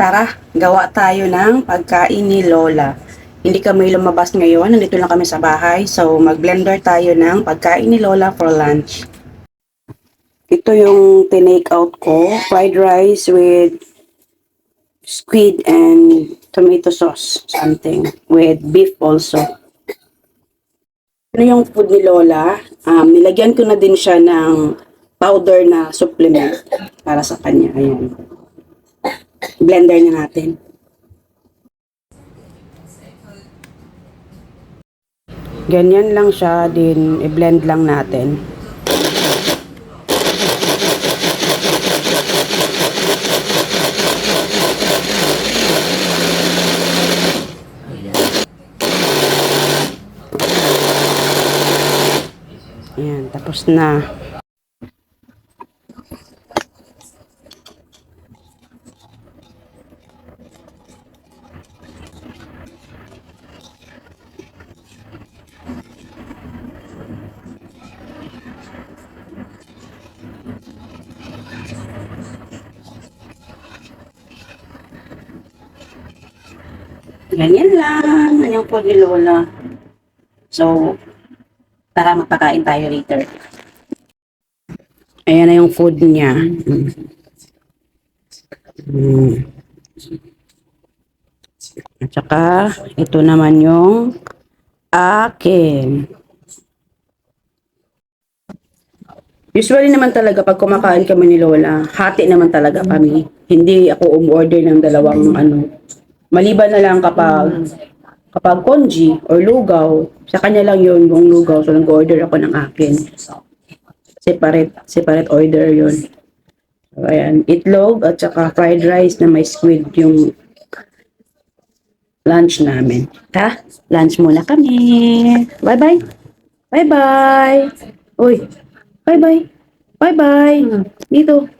Tara, gawa tayo ng pagkain ni Lola. Hindi kami lumabas ngayon, nandito lang kami sa bahay. So, mag-blender tayo ng pagkain ni Lola for lunch. Ito yung tinake out ko, fried rice with squid and tomato sauce, something, with beef also. Ano yung food ni Lola? Um, nilagyan ko na din siya ng powder na supplement para sa kanya. Ayan. Blender na natin. Ganyan lang siya, din i-blend lang natin. Ayan, tapos na. Ganyan lang. Yan yung food ni Lola. So, tara magpakain tayo later. Ayan na yung food niya. Mm. At saka, ito naman yung akin. Usually naman talaga pag kumakain kami ni Lola, hati naman talaga kami. Hindi ako umorder ng dalawang ano. Maliban na lang kapag kapag konji or lugaw, sa kanya lang yun yung lugaw. So nag-order ako ng akin. Separate, separate order yun. So ayan, itlog at saka fried rice na may squid yung lunch namin. Ha? Lunch muna kami. Bye-bye. Bye-bye. Uy. Bye-bye. Bye-bye. Dito.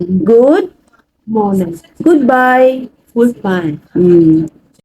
Good. Morning. Goodbye. Goodbye. Hmm.